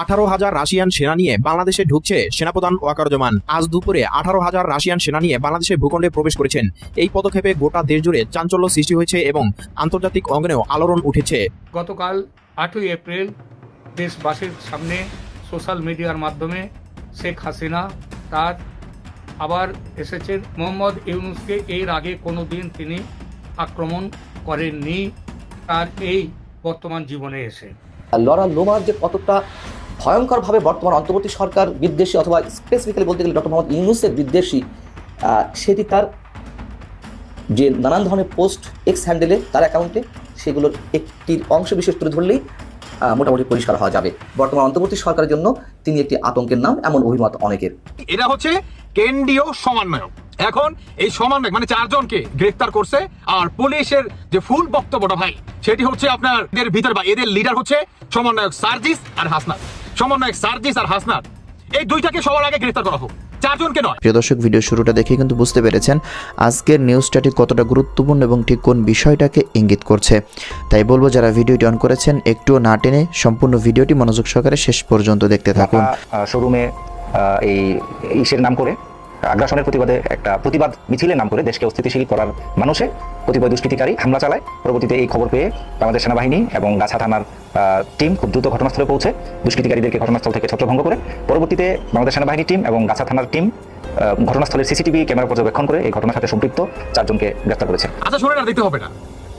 আঠারো হাজার রাশিয়ান সেনা নিয়ে বাংলাদেশে ঢুকছে সেনাপ্রধান ওয়াকারজমান। আজ দুপুরে আঠারো হাজার রাশিয়ান সেনা নিয়ে বাংলাদেশের ভূখণ্ডে প্রবেশ করেছেন। এই পদক্ষেপে গোটা দেশ জুড়ে চাঞ্চল্য সৃষ্টি হয়েছে এবং আন্তর্জাতিক অঙ্গনেও আলোড়ন উঠেছে। গতকাল আটই এপ্রিল দেশবাসীর সামনে সোশ্যাল মিডিয়ার মাধ্যমে শেখ হাসিনা তার আবার এসেছেন। মোহাম্মদ ইউনুসকে এর আগে কোনো দিন তিনি আক্রমণ করেননি তার এই বর্তমান জীবনে এসে। আর লরা লোমার যে কতটা ভয়ঙ্করভাবে বর্তমান অন্তর্বর্তী সরকার বিদ্বেষী অথবা স্পেসিফিক্যালি বলতে গেলে ডক্টর মোহাম্মদ ইউনুসের বিদ্বেষী সেটি তার যে নানান ধরনের পোস্ট এক্স হ্যান্ডেলে তার অ্যাকাউন্টে সেগুলোর একটির অংশ বিশেষ তুলে ধরলেই মোটামুটি পরিষ্কার হওয়া যাবে। বর্তমান অন্তর্বর্তী সরকারের জন্য তিনি একটি আতঙ্কের নাম, এমন অভিমত অনেকের। এরা হচ্ছে কেন্দ্রীয় সমন্বয়ক। এখন এই সমন্বয়ক মানে চারজনকে গ্রেফতার করছে, আর পুলিশের যে ফুল বক্তব্যটা ভাই, সেটি হচ্ছে আপনার এদের ভিতর বা এদের লিডার হচ্ছে সমন্বয়ক সার্জিস আর হাসনাত। সমন্বয়ক সার্জিস আর হাসনাত এই দুইটাকে সবার আগে গ্রেফতার করা হোক। চারজনকে নয়। প্রিয় দর্শক ভিডিও শুরুটা দেখে কিন্তু বুঝতে পেরেছেন আজকের নিউজটা ঠিক কতটা গুরুত্বপূর্ণ এবং ঠিক কোন বিষয়টাকে ইঙ্গিত করছে। তাই বলব যারা ভিডিওটি অন করেছেন একটুও না টেনে সম্পূর্ণ ভিডিওটি মনোযোগ সহকারে শেষ পর্যন্ত দেখতে থাকুন। শোরুমে এই ইসের নাম করে আগ্রাসনের প্রতিবাদে একটা প্রতিবাদ মিছিলের নাম করে দেশকে অস্থিতিশীল করার মানুষে কতিপয় দুষ্কৃতিকারী হামলা চালায়। পরবর্তীতে এই খবর পেয়ে বাংলাদেশ সেনাবাহিনী এবং গাছা থানার টিম খুব দ্রুত ঘটনাস্থলে পৌঁছে দুষ্কৃতিকারীদেরকে ঘটনাস্থল থেকে ছত্রভঙ্গ করে। পরবর্তীতে বাংলাদেশ সেনাবাহিনী টিম এবং গাছা থানার টিম ঘটনাস্থলের সিসিটিভি, ক্যামেরা পর্যবেক্ষণ করে এই ঘটনার সাথে সম্পৃক্ত চারজনকে গ্রেফতার করেছে। আচ্ছা শুনে না দেখতে হবে না।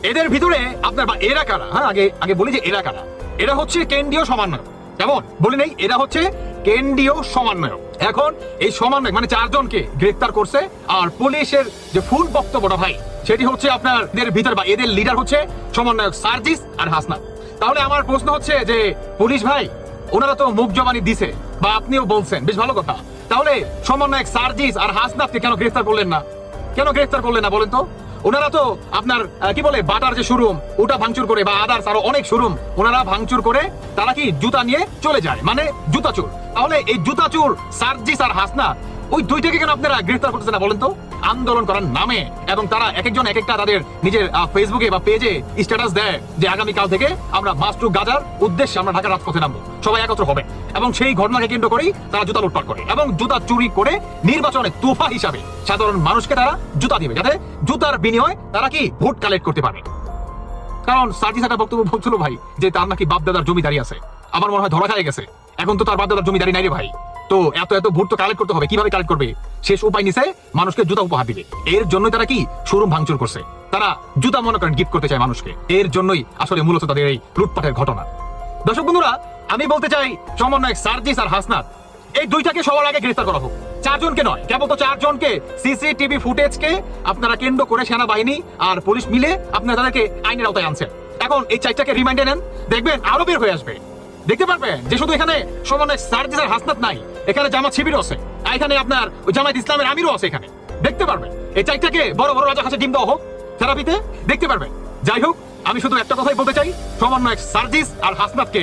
এদের ভিতরে আপনার এরা কারা? হ্যাঁ আগে আগে বলি যে এরা কারা। এরা হচ্ছে কেন্দ্রীয় সমন্বয়ক। কেমন বলি নেই, এরা হচ্ছে কেন্দ্রীয় সমন্বয়ক। এখন এই সমন্বয়ক মানে চারজনকে গ্রেফতার করছে, আর পুলিশের যে ফুল বক্তব্যটা ভাই, সেটি হচ্ছে আপনার ভিতর বা এদের লিডার হচ্ছে সমন্বয়ক সার্জিস আর হাসনাত। তাহলে আমার প্রশ্ন হচ্ছে যে, পুলিশ ভাই, ওনারা তো মুখ জবানি দিছে, বা আপনিও বলছেন, বেশ ভালো কথা। তাহলে সমন্বয়ক সার্জিস আর হাসনাতকে কেন গ্রেফতার করলেন না? কেন গ্রেফতার করলেন না বলেন তো? ওনারা তো আপনার কি বলে, বাটার যে শোরুম ওটা ভাঙচুর করে, বা আদার্স আরও অনেক শোরুম ওনারা ভাঙচুর করে তারা কি জুতা নিয়ে চলে যায়? মানে জুতা চোর। তাহলে এই জুতা চোর সার্জিস আর হাসনা ওই দুইটাকে কেন আপনারা গ্রেফতার করতেছেন না বলেন তো? আন্দোলন করার নামে এবং তারা এক একজন এক একটা তাদের নিজের ফেসবুকে বা পেজে স্ট্যাটাস দেয় যে আগামীকাল থেকে আমরা মাস্টু গাজার উদ্দেশ্যে আমরা ঢাকা রাজপথে নামবো। সবাই একত্র হবে। এবং সেই ঘটনাকে কেন্দ্র করেই তারা জুতা লুটপাট করে এবং জুতা চুরি করে নির্বাচনে তোফা হিসাবে সাধারণ মানুষকে তারা জুতা দিবে যাতে জুতার বিনিময়ে তারা কি ভোট কালেক্ট করতে পারে। কারণ সার্জিস একটা বক্তব্য বলছিল ভাই যে তার নাকি বাপদাদার জমিদারি আছে। আমার মনে হয় ধরা খায় গেছে। এখন তো তার বাপদাদার জমিদারি নাই রে ভাই। তো এত এত ভোট তো কালেক্ট করতে হবে, কীভাবে কালেক্ট করবে? শেষ উপায় নিছে, মানুষকে জুতা উপহার দিবে। এর জন্যই তারা কি? শোরুম ভাঙচুর করছে। তারা জুতা মনে করেন গিফট করতে চায় মানুষকে। এর জন্যই আসলে মূলত তাদের এই লুটপাটের ঘটনা। দর্শক বন্ধুরা, আমি বলতে চাই, সমন্বয়ক সার্জিস আর হাসনাত, এই দুইটাকে সবার আগে গ্রেফতার করা হোক। চারজনকে নয়, কেবল তো চারজনকে সিসিটিভি ফুটেজকে আপনারা কেন্দ্র করে সেনাবাহিনী আর পুলিশ মিলে আপনারা তাদেরকে আইনের আওতায় আনছেন। এখন এই চারটাকে রিমাইন্ডে নেন, দেখবেন আরও বের হয়ে আসবে। দেখতে পারবেন যে শুধু এখানে সমন্বয় সার্জিস আর হাসনাত নাই, এখানে জামাত শিবিরও আছে। এখানে আপনার ওই জামাত ইসলামের আমিরও আছে এখানে। দেখতে পারবেন এই চারটাকে বড় বড় রাজা কাছে ডিম দেওয়া হোক, থেরাপিতে দেখতে পারবেন যাই হোক, আমি শুধু একটা কথাই বলতে চাই সমন্বয় সার্জিস আর হাসনাতকে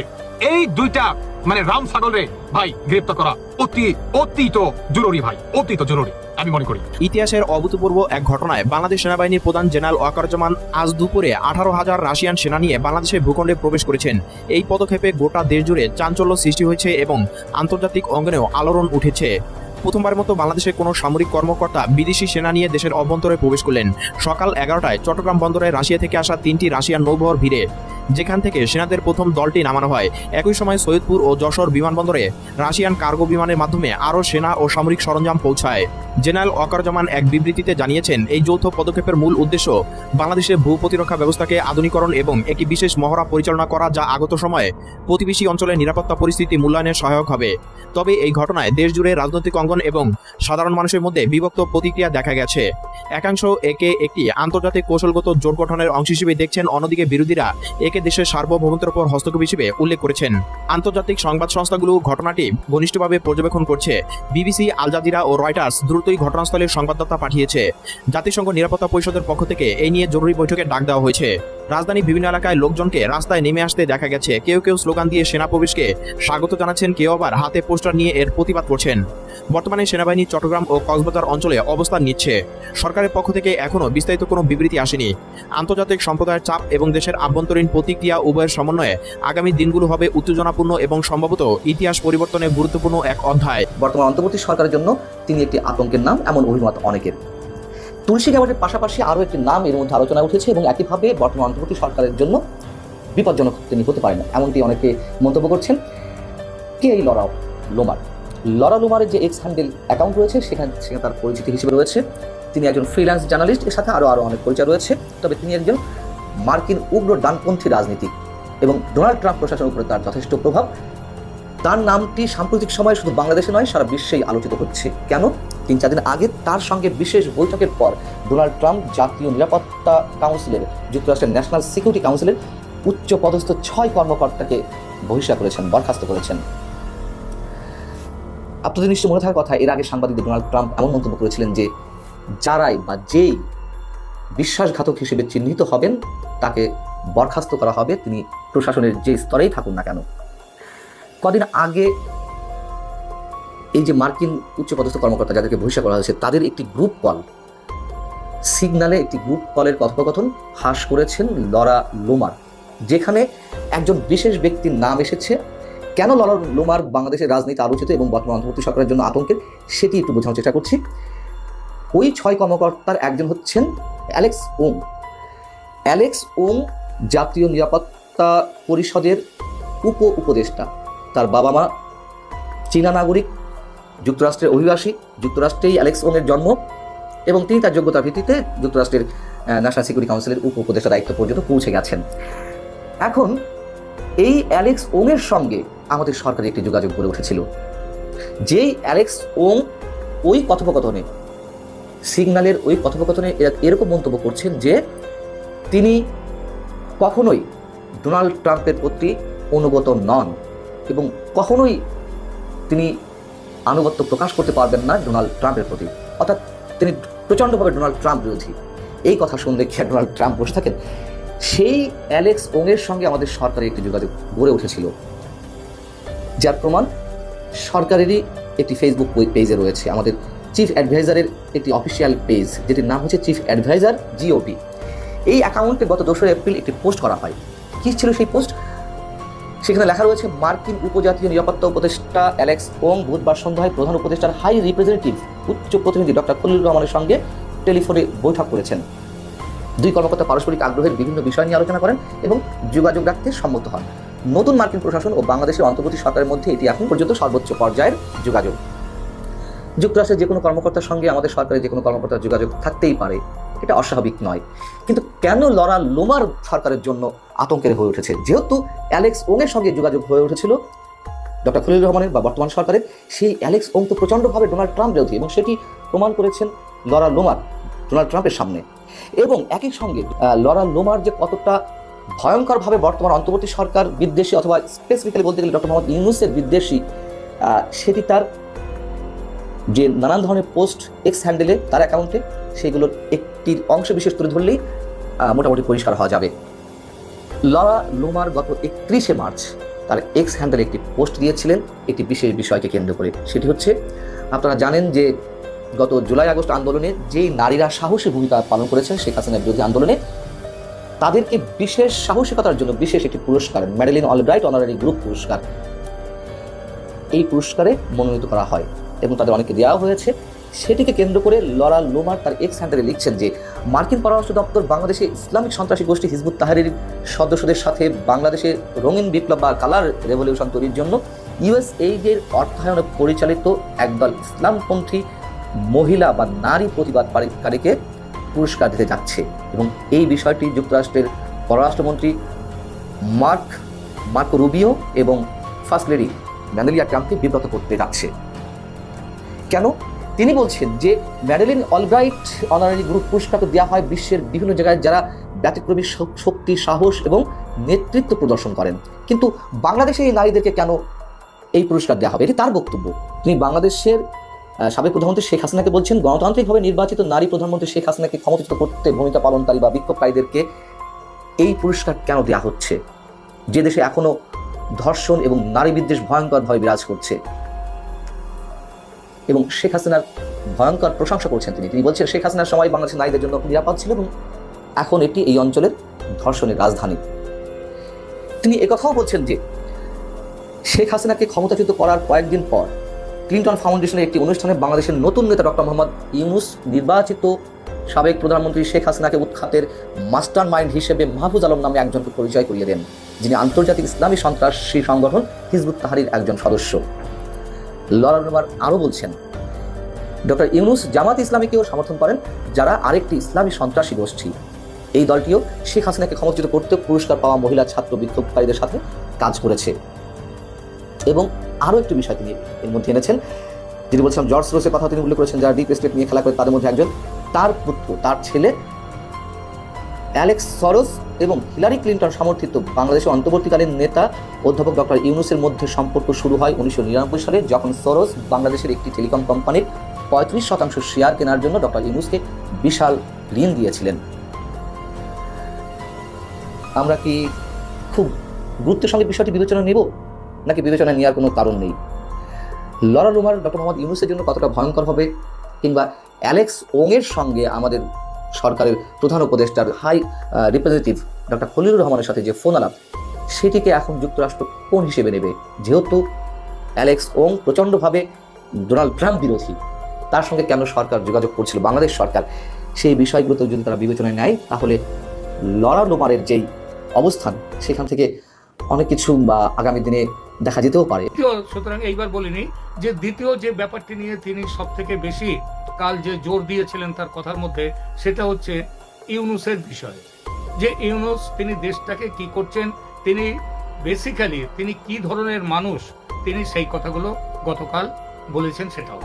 এই দুইটা মানে রাম সাগরে ভাই গ্রেপ্তার করা অতি অতি তো জরুরি ভাই অতি তো জরুরি। আমি মনে করি। ইতিহাসের অভূতপূর্ব এক ঘটনায় বাংলাদেশ সেনাবাহিনীর প্রধান জেনারেল ওয়াকারজমান আজ দুপুরে আঠারো হাজার রাশিয়ান সেনা নিয়ে বাংলাদেশের ভূখণ্ডে প্রবেশ করেছেন। এই পদক্ষেপে গোটা দেশ জুড়ে চাঞ্চল্য সৃষ্টি হয়েছে এবং আন্তর্জাতিক অঙ্গনেও আলোড়ন উঠেছে। প্রথমবারের মতো বাংলাদেশের কোনো সামরিক কর্মকর্তা বিদেশি সেনা নিয়ে দেশের অভ্যন্তরে প্রবেশ করলেন। সকাল এগারোটায় চট্টগ্রাম বন্দরে রাশিয়া থেকে আসা তিনটি রাশিয়ান নৌবহর ভিড়ে, যেখান থেকে সেনাদের প্রথম দলটি নামানো হয়। একই সময় সৈয়দপুর ও যশোর বিমানবন্দরে রাশিয়ান কার্গো বিমানের মাধ্যমে আরও সেনা ও সামরিক সরঞ্জাম পৌঁছায়। জেনারেল অকারজামান এক বিবৃতিতে জানিয়েছেন, এই যৌথ পদক্ষেপের মূল উদ্দেশ্য বাংলাদেশের ভূ প্রতিরক্ষা ব্যবস্থাকে আধুনিকরণ এবং একটি বিশেষ মহড়া পরিচালনা করা যা আগত সময়ে প্রতিবেশী অঞ্চলের নিরাপত্তা পরিস্থিতি মূল্যায়নে সহায়ক হবে। তবে এই ঘটনায় দেশ জুড়ে রাজনৈতিক অঙ্গন এবং সাধারণ মানুষের মধ্যে বিভক্ত প্রতিক্রিয়া দেখা গেছে। একাংশ একে একটি আন্তর্জাতিক কৌশলগত জোট গঠনের অংশ হিসেবে দেখছেন, অন্যদিকে বিরোধীরা একে দেশের সার্বভৌমত্বের উপর হস্তক্ষেপ হিসেবে উল্লেখ করেছেন। আন্তর্জাতিক সংবাদ সংস্থাগুলো ঘটনাটি ঘনিষ্ঠভাবে পর্যবেক্ষণ করছে। বিবিসি, আল জাজিরা ও রয়টার্স দ্রুতই ঘটনাস্থলে সংবাদদাতা পাঠিয়েছে। জাতিসংঘ নিরাপত্তা পরিষদের পক্ষ থেকে এই নিয়ে জরুরি বৈঠকে ডাক দেওয়া হয়েছে। রাজধানীর বিভিন্ন এলাকায় লোকজনকে রাস্তায় নেমে আসতে দেখা গেছে। কেউ কেউ স্লোগান দিয়ে সেনা প্রবেশকে স্বাগত জানাচ্ছেন, কেউ আবার হাতে পোস্টার নিয়ে এর প্রতিবাদ করছেন। বর্তমানে সেনাবাহিনী চট্টগ্রাম ও কক্সবাজার অঞ্চলে অবস্থান নিচ্ছে। সরকারের পক্ষ থেকে এখনও বিস্তারিত কোনো বিবৃতি আসেনি। আন্তর্জাতিক সম্প্রদায়ের চাপ এবং দেশের আভ্যন্তরীণ প্রতিক্রিয়া উভয়ের সমন্বয়ে আগামী দিনগুলো হবে উত্তেজনাপূর্ণ এবং সম্ভবত ইতিহাস পরিবর্তনে গুরুত্বপূর্ণ এক অধ্যায়। বর্তমান অন্তর্বর্তী সরকারের জন্য তিনি একটি আতঙ্কের নাম, এমন অভিমত অনেকের। তুলসী গ্যাবার্ডের পাশাপাশি আরও একটি নাম এর মধ্যে আলোচনা উঠেছে এবং একইভাবে বর্তমান অন্তর্বর্তী সরকারের জন্য বিপজ্জনক তিনি হতে পারেন, এমনটি অনেকে মন্তব্য করছেন। কে এই লরা লোমার। লরা লোমারের যে এক্স হ্যান্ডেল অ্যাকাউন্ট রয়েছে, সেখানে সেখানে তার পরিচিতি হিসেবে রয়েছে। তিনি একজন ফ্রিল্যান্স জার্নালিস্ট এর সাথে আরও আরও অনেক পরিচয় রয়েছে। তবে তিনি একজন মার্কিন উগ্র ডানপন্থী রাজনীতিক এবং ডোনাল্ড ট্রাম্প প্রশাসনের উপরে তার যথেষ্ট প্রভাব। তার নামটি সাম্প্রতিক সময়ে শুধু বাংলাদেশে নয়, সারা বিশ্বেই আলোচিত হচ্ছে। কেন? তিন, চার দিন আগে তার সঙ্গে বিশেষ বৈঠকের পর ডোনাল্ড ট্রাম্প জাতীয় নিরাপত্তা কাউন্সিলের, যুক্তরাষ্ট্রের ন্যাশনাল সিকিউরিটি কাউন্সিলের উচ্চ পদস্থ ছয় কর্মকর্তাকে বহিষ্কার করেছেন, বরখাস্ত করেছেন। আপনাদের নিশ্চয় মনে থাকার কথা, এর আগে সাংবাদিক ডোনাল্ড ট্রাম্প এমন মন্তব্য করেছিলেন যে, যারাই বা যেই বিশ্বাসঘাতক হিসেবে চিহ্নিত হবেন, তাকে বরখাস্ত করা হবে, তিনি প্রশাসনের যে স্তরেই থাকুন না কেন। কদিন আগে এই যে মার্কিন উচ্চপদস্থ কর্মকর্তা যাদেরকে বহিষ্কার করা হয়েছে, তাদের একটি গ্রুপ কল, সিগনালে একটি গ্রুপ কলের কথোপকথন হাস করেছেন লরা লোমার, যেখানে একজন বিশেষ ব্যক্তির নাম এসেছে কেন লরা লোমার বাংলাদেশের রাজনীতি আলোচিত এবং বর্তমান অন্তর্বর্তী সরকারের জন্য আতঙ্কের, সেটি একটু বোঝানোর চেষ্টা করছি। ওই ছয় কর্মকর্তার একজন হচ্ছেন অ্যালেক্স ওং অ্যালেক্স ওং জাতীয় নিরাপত্তা পরিষদের উপ উপদেষ্টা তার বাবা মা চীনা নাগরিক, যুক্তরাষ্ট্রের অভিবাসী, যুক্তরাষ্ট্রেই অ্যালেক্স ওংয়ের জন্ম এবং তিনি তার যোগ্যতার ভিত্তিতে যুক্তরাষ্ট্রের ন্যাশনাল সিকিউরিটি কাউন্সিলের উপ উপদেষ্টা দায়িত্ব পর্যন্ত পৌঁছে গেছেন। এখন এই অ্যালেক্স ওংয়ের সঙ্গে আমাদের সরকারের একটি যোগাযোগ গড়ে উঠেছিল। যেই অ্যালেক্স ওং ওই কথোপকথনে, সিগন্যালের ওই কথোপকথনে এরা- এরকম মন্তব্য করছেন যে তিনি কখনোই ডোনাল্ড ট্রাম্পের প্রতি অনুগত নন এবং কখনোই তিনি আনুগত্য প্রকাশ করতে পারবেন না ডোনাল্ড ট্রাম্পের প্রতি। অর্থাৎ তিনি প্রচণ্ডভাবে ডোনাল্ড ট্রাম্প বিরোধী। এই কথা শুনলে কি ডোনাল্ড ট্রাম্প বসে থাকেন? সেই অ্যালেক্স ওংয়ের সঙ্গে আমাদের সরকারের একটি যোগাযোগ গড়ে উঠেছিল। যার প্রমাণ সরকারেরই একটি ফেসবুক পেজে রয়েছে। আমাদের চিফ অ্যাডভাইজারের একটি অফিসিয়াল পেজ যেটির নাম হচ্ছে চিফ অ্যাডভাইজার জিওপি এই অ্যাকাউন্টে গত দোসরা এপ্রিল একটি পোস্ট করা হয়। কি ছিল সেই পোস্ট সেখানে লেখা রয়েছে, মার্কিন উপজাতীয় নিরাপত্তা উপদেষ্টা অ্যালেক্স ওং বুধবার সন্ধ্যায় প্রধান উপদেষ্টার হাই রিপ্রেজেন্টেটিভ উচ্চ প্রতিনিধি ডক্টর খলিল রহমানের সঙ্গে টেলিফোনে বৈঠক করেছেন। দুই কর্মকর্তা পারস্পরিক আগ্রহের বিভিন্ন বিষয় নিয়ে আলোচনা করেন এবং যোগাযোগ রাখতে সম্মত হন। নতুন মার্কিন প্রশাসন ও বাংলাদেশের অন্তর্বর্তী সরকারের মধ্যে এটি এখন পর্যন্ত সর্বোচ্চ পর্যায়ের যোগাযোগ। যুক্তরাষ্ট্রের যে কোনো কর্মকর্তার সঙ্গে আমাদের সরকারের যে কোনো কর্মকর্তার যোগাযোগ থাকতেই পারে, এটা অস্বাভাবিক নয়। কিন্তু কেন লরা লোমার সরকারের জন্য আতঙ্কের হয়ে উঠেছে? যেহেতু অ্যালেক্স ওংয়ের সঙ্গে যোগাযোগ হয়ে উঠেছিল ডক্টর খলিল রহমানের বা বর্তমান সরকারের, সেই অ্যালেক্স ওং তো প্রচণ্ডভাবে ডোনাল্ড ট্রাম্প বিরোধী এবং সেটি প্রমাণ করেছেন লরা লোমার, ডোনাল্ড ট্রাম্পের সামনে। এবং একই সঙ্গে লরা লোমার যে কতটা ভয়ঙ্করভাবে বর্তমান অন্তর্বর্তী সরকার বিদ্বেষী অথবা স্পেসিফিক্যালি বলতে গেলে ডক্টর মোহাম্মদ ইউনুসের বিদ্বেষী সেটি তার যে নানান ধরনের পোস্ট এক্স হ্যান্ডেলে তার অ্যাকাউন্টে সেগুলোর একটির অংশ বিশেষ তুলে ধরলেই মোটামুটি পরিষ্কার হওয়া যাবে। লরা লোমার গত একত্রিশে মার্চ তার এক্স হ্যান্ডেলে একটি পোস্ট দিয়েছিলেন, একটি বিশেষ বিষয়কে কেন্দ্র করে। সেটি হচ্ছে, আপনারা জানেন যে গত জুলাই আগস্ট আন্দোলনে যেই নারীরা সাহসী ভূমিকা পালন করেছেন শেখ হাসিনার বিরোধী আন্দোলনে তাদেরকে বিশেষ সাহসিকতার জন্য বিশেষ একটি পুরস্কার ম্যাডেলিন অলব্রাইট অনারারি গ্রুপ পুরস্কার। এই পুরস্কারে মনোনীত করা হয় এবং তাদের অনেকে দেওয়া হয়েছে। সেটিকে কেন্দ্র করে লরা লোমার তার এক্স হ্যান্ডারে লিখছেন যে, মার্কিন পররাষ্ট্র দপ্তর বাংলাদেশে ইসলামিক সন্ত্রাসী গোষ্ঠী হিজবুত তাহারির সদস্যদের সাথে বাংলাদেশে রঙিন বিপ্লব বা কালার রেভলিউশন তৈরির জন্য ইউএস এইডের অর্থায়নে পরিচালিত একদল ইসলামপন্থী মহিলা বা নারী প্রতিবাদকারীকে পুরস্কার দিতে যাচ্ছে। এবং এই বিষয়টি যুক্তরাষ্ট্রের পররাষ্ট্রমন্ত্রী মার্ক মার্ক রুবিও এবং ফার্স্ট লেডি ম্যানেলিয়া ট্রাম্পকে বিব্রত করতে যাচ্ছে। কেন? তিনি বলছেন যে ম্যাডেলিন অলব্রাইট অনারারি গ্রুপ পুরস্কার তো দেওয়া হয় বিশ্বের বিভিন্ন জায়গায় যারা ব্যতিক্রমী শক্তি, সাহস এবং নেতৃত্ব প্রদর্শন করেন। কিন্তু বাংলাদেশে এই নারীদেরকে কেন এই পুরস্কার দেওয়া হবে? এটি তার বক্তব্য। তিনি বাংলাদেশের সাবেক প্রধানমন্ত্রী শেখ হাসিনাকে বলছেন, গণতান্ত্রিকভাবে নির্বাচিত নারী প্রধানমন্ত্রী শেখ হাসিনাকে ক্ষমতাচ্যুত করতে ভূমিকা পালনকারী বা বিক্ষোভকারীদেরকে এই পুরস্কার কেন দেওয়া হচ্ছে? যে দেশে এখনও ধর্ষণ এবং নারী বিদ্বেষ ভয়ঙ্করভাবে বিরাজ করছে। এবং শেখ হাসিনার ভয়ঙ্কর প্রশংসা করছেন তিনি। তিনি বলছেন, শেখ হাসিনার সময় বাংলাদেশের নারীদের জন্য নিরাপদ ছিল এবং এখন এটি এই অঞ্চলের ধর্ষণের রাজধানী। তিনি একথাও বলছেন যে, শেখ হাসিনাকে ক্ষমতাচ্যুত করার কয়েকদিন পর ক্লিন্টন ফাউন্ডেশনের একটি অনুষ্ঠানে বাংলাদেশের নতুন নেতা ডক্টর মোহাম্মদ ইউনুস নির্বাচিত সাবেক প্রধানমন্ত্রী শেখ হাসিনাকে উৎখাতের মাস্টার মাইন্ড হিসেবে মাহফুজ আলম নামে একজনকে পরিচয় করিয়ে দেন, যিনি আন্তর্জাতিক ইসলামী সন্ত্রাসী সংগঠন হিজবুত তাহারির একজন সদস্য। লরানুমার আরও বলছেন, ডক্টর ইউনুস জামাত ইসলামীকেও সমর্থন করেন, যারা আরেকটি ইসলামী সন্ত্রাসী গোষ্ঠী। এই দলটিও শেখ হাসিনাকে ক্ষমতাচ্যুত করতে পুরস্কার পাওয়া মহিলা ছাত্র বিক্ষোভকারীদের সাথে কাজ করেছে এবং আরও একটি বিষয় তিনি এর মধ্যে এনেছেন। যিনি বলছিলাম, জর্জ রোসের কথা তিনি উল্লেখ করেছেন, যারা ডিপ স্টেট নিয়ে খেলা করে, তাদের মধ্যে একজন। তার পুত্র, তার ছেলে অ্যালেক্স সরোস এবং হিলারি ক্লিন্টন সমর্থিত বাংলাদেশের অন্তর্বর্তীকালীন নেতা অধ্যাপক ডক্টর ইউনুসের মধ্যে সম্পর্ক শুরু হয় উনিশশো নিরানব্বই সালে, যখন সরোস বাংলাদেশের একটি টেলিকম কোম্পানির পঁয়ত্রিশ শতাংশ শেয়ার কেনার জন্য ডক্টর ইউনুসকে বিশাল ঋণ দিয়েছিলেন। আমরা কি খুব গুরুত্বের সঙ্গে বিষয়টি বিবেচনা নেব? নাকি বিবেচনা নেওয়ার কোনো কারণ নেই? লরা লুমার ডক্টর মোহাম্মদ ইউনুসের জন্য কতটা ভয়ঙ্কর হবে? কিংবা অ্যালেক্স ওংয়ের সঙ্গে আমাদের সরকারের প্রধান উপদেষ্টার হাই রিপ্রেজেন্টেটিভ ডক্টর খলিলুর রহমানের সাথে যে ফোন আলাপ, সেটিকে এখন যুক্তরাষ্ট্র কোন হিসেবে নেবে? যেহেতু অ্যালেক্স ওং প্রচণ্ডভাবে ডোনাল্ড ট্রাম্প বিরোধী, তার সঙ্গে কেন সরকার যোগাযোগ করছিল বাংলাদেশ সরকার, সেই বিষয়গুলোতে যদি তারা বিবেচনায় নেয়, তাহলে লরা লোমারের যেই অবস্থান, সেখান থেকে অনেক কিছু বা আগামী দিনে দেখা যেতেও পারে। সুতরাং এইবার বলিনি, যে দ্বিতীয় যে ব্যাপারটি নিয়ে তিনি সব থেকে বেশি কাল যে জোর দিয়েছিলেন তার কথার মধ্যে, সেটা হচ্ছে ইউনুসের বিষয়। যে ইউনুস, তিনি দেশটাকে কি করছেন, তিনি বেসিক্যালি তিনি কি ধরনের মানুষ, তিনি সেই কথাগুলো গতকাল বলেছেন সেটাও।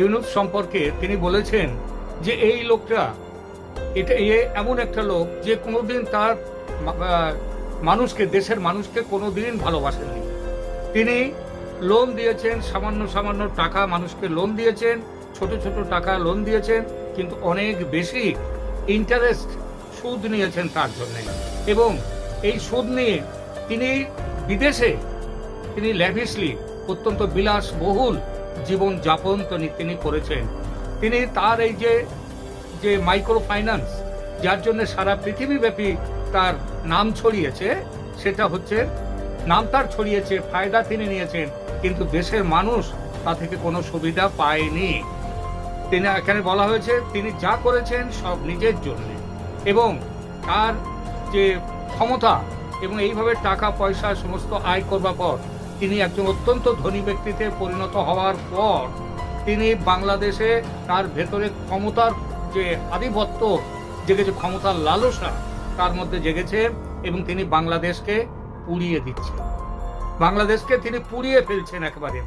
ইউনুস সম্পর্কে তিনি বলেছেন যে এই লোকটা এটা এ এমন একটা লোক যে কোনোদিন তার মানুষকে, দেশের মানুষকে কোনোদিন ভালোবাসেননি। তিনি লোন দিয়েছেন, সামান্য সামান্য টাকা মানুষকে লোন দিয়েছেন, ছোট ছোট টাকা লোন দিয়েছেন, কিন্তু অনেক বেশি ইন্টারেস্ট সুদ নিয়েছেন তার জন্য। এবং এই সুদ নিয়ে তিনি বিদেশে, তিনি ল্যাভিসলি অত্যন্ত বিলাসবহুল জীবন যাপন তিনি তিনি করেছেন। তিনি তার এই যে যে মাইক্রো ফাইন্যান্স যার জন্য সারা পৃথিবীব্যাপী তার নাম ছড়িয়েছে, সেটা হচ্ছে, নাম তার ছড়িয়েছে, ফায়দা তিনি নিয়েছেন, কিন্তু দেশের মানুষ তা থেকে কোনো সুবিধা পায়নি। তিনি, এখানে বলা হয়েছে, তিনি যা করেছেন সব নিজের জন্য। এবং তার যে ক্ষমতা এবং এইভাবে টাকা, পয়সা, সমস্ত আয় করবার পর তিনি একজন অত্যন্ত ধনী ব্যক্তিতে পরিণত হওয়ার পর তিনি বাংলাদেশে তার ভেতরে ক্ষমতার যে আধিপত্য জেগেছে ক্ষমতার লালসা, তার মধ্যে জেগেছে এবং তিনি বাংলাদেশকে পুড়িয়ে দিচ্ছেন। বাংলাদেশকে তিনি পুড়িয়ে ফেলছেন একেবারে।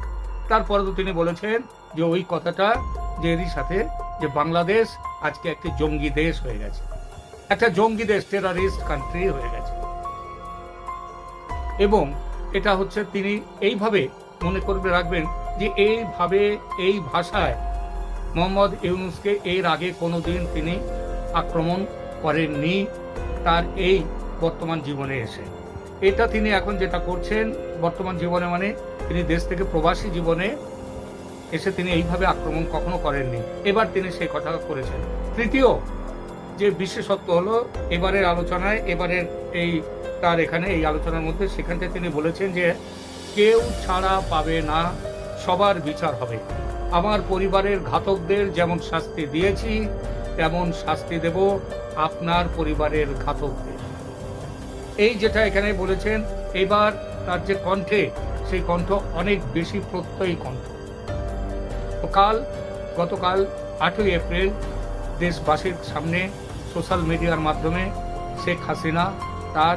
তারপরে তো তিনি বলেছেন যে ওই কথাটা যে এরই সাথে যে বাংলাদেশ আজকে একটি জঙ্গি দেশ হয়ে গেছে। একটা জঙ্গি দেশ টেরারিস্ট কান্ট্রি হয়ে গেছে। এবং এটা হচ্ছে তিনি এইভাবে মনে করবে রাখবেন যে এইভাবে, এই ভাষায় মোহাম্মদ ইউনুসকে এর আগে কোনোদিন তিনি আক্রমণ করেননি। তার এই বর্তমান জীবনে এসে। এটা তিনি এখন যেটা করছেন, বর্তমান জীবনে মানে তিনি দেশ থেকে প্রবাসী জীবনে এসে তিনি এইভাবে আক্রমণ কখনো করেননি। এবার তিনি সেই কথা করেছেন। তৃতীয় যে বিশেষত্ব হলো, এবারের আলোচনায়, এবারের এই তার এখানে এই আলোচনার মধ্যে সেখানটায় তিনি বলেছেন যে কেউ ছাড়া পাবে না, সবার বিচার হবে। আমার পরিবারের ঘাতকদের যেমন শাস্তি দিয়েছি, তেমন শাস্তি দেব আপনার পরিবারের ঘাতকদের। এই যেটা এখানে বলেছেন, এবার তার যে কণ্ঠে, সেই কণ্ঠ অনেক বেশি প্রত্যয়ী কণ্ঠ। কাল, গতকাল আটই এপ্রিল, দেশবাসীর সামনে সোশ্যাল মিডিয়ার মাধ্যমে শেখ হাসিনা তার